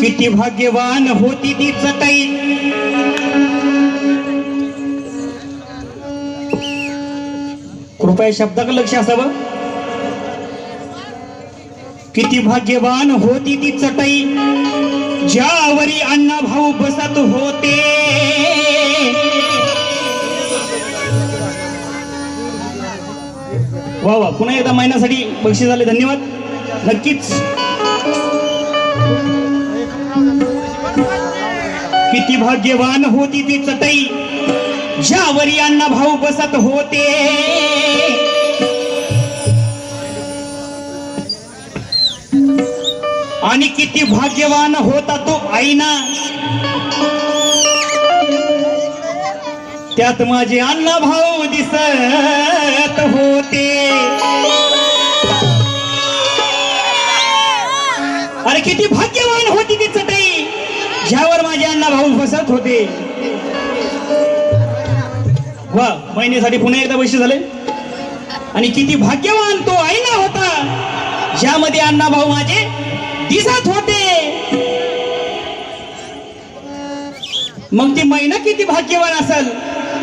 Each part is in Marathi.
किती भाग्यवान होती ती चटाई कृपया शब्दाक लक्ष असावं. किती भाग्यवान होती ती चटई ज्यावरी अण्णा भाऊ बसत होते. वा वा. पुन्हा एकदा महिन्यासाठी बक्षीस झाले धन्यवाद. नक्कीच. किती भाग्यवान होती ती चटई. ज्यावर यांना भाऊ बसत होते. आणि किती भाग्यवान होता तो आईना. त्यात माझे अण्णा भाऊ दिसत होते. अरे किती भाग्यवान होती ती चटई. ज्यावर माझे अण्णा भाऊ बसत होते. वा महिन्यासाठी पुन्हा एकदा पैसे झाले. आणि किती भाग्यवान तो आईना होता ज्यामध्ये अण्णा भाऊ माझे दिसत होते. मग ती महिना किती भाग्यवान असेल?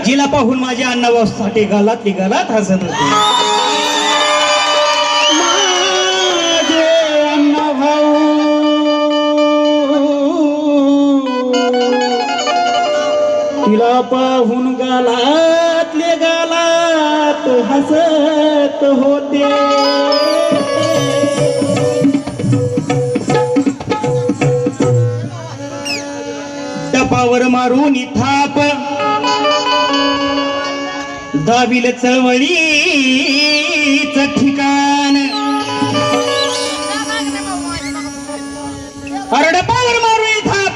जिला पाहून माझ्या अण्णाभाऊ साठी गालात निघालात हसत होते. माझे अण्णाभाऊ तिला पाहून गालातले गालात हसत होते. टपावर मारून थाप दाबिल चळवळीच ठिकाण. अरडपावर डपावर थाप.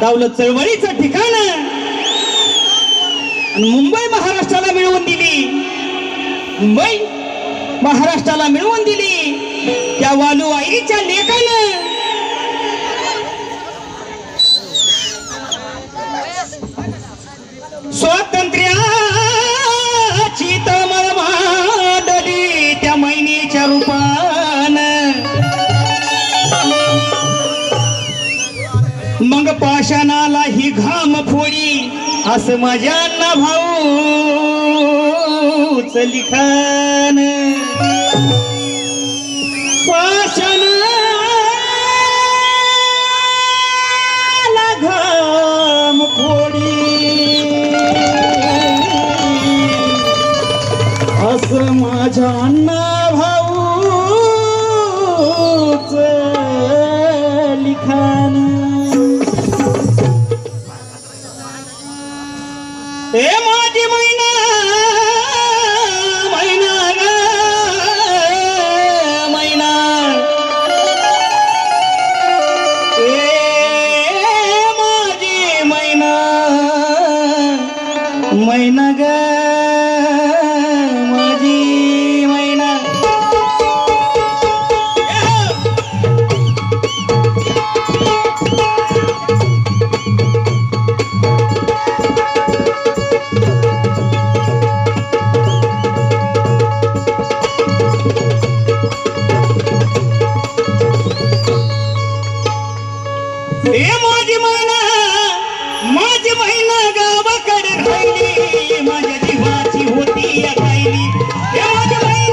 दावलं चळवळीचं ठिकाण. आणि मुंबई महाराष्ट्राला मिळवून दिली. मुंबई महाराष्ट्राला मिळवून दिली. त्या वालू आईच्या लेखानं पाषाणाला ही घाम फोडी असं माझ्या ना भाऊच लिखाण. पाषाणाला घाम फोडी. असं माझ्या अण्णा ए माझी मैना माझी मैना गावाकडे राहिली. माझ्या जीवाची होती या राहिली ए माझी मैना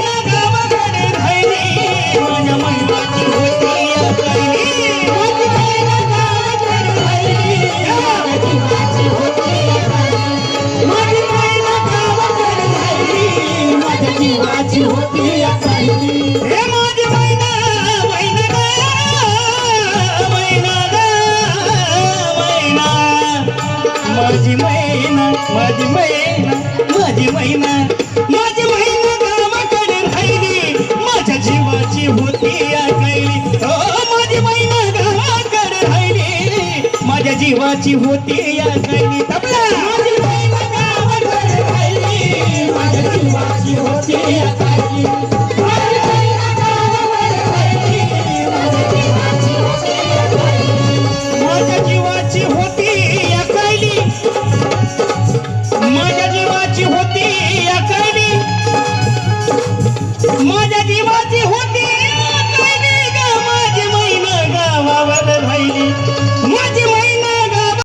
माझी मैना माझी मैना माझी मैना गावाकडे राहिली. माझ्या जीवाची होती या कैली हो माझी मैना गावाकडे राहिली. माझ्या जीवाची होती या